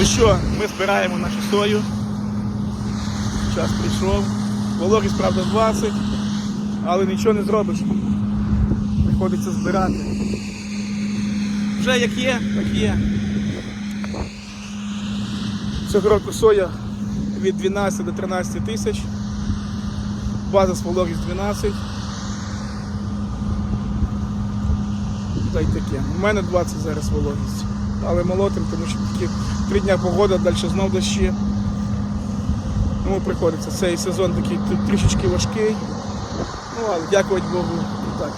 Ну що, ми збираємо нашу сою. Час прийшов. Вологість, правда, 20, але нічого не зробиш. Приходиться збирати. Вже як є, так є. Цього року соя від 12 до 13 тисяч. База з вологість 12. Та таке. У мене 20 зараз вологість. Але молотим, тому що такі три дня погода, далі знов дощі. Тому приходиться. Цей сезон такий трішечки важкий. Ну але дякувати Богу і так.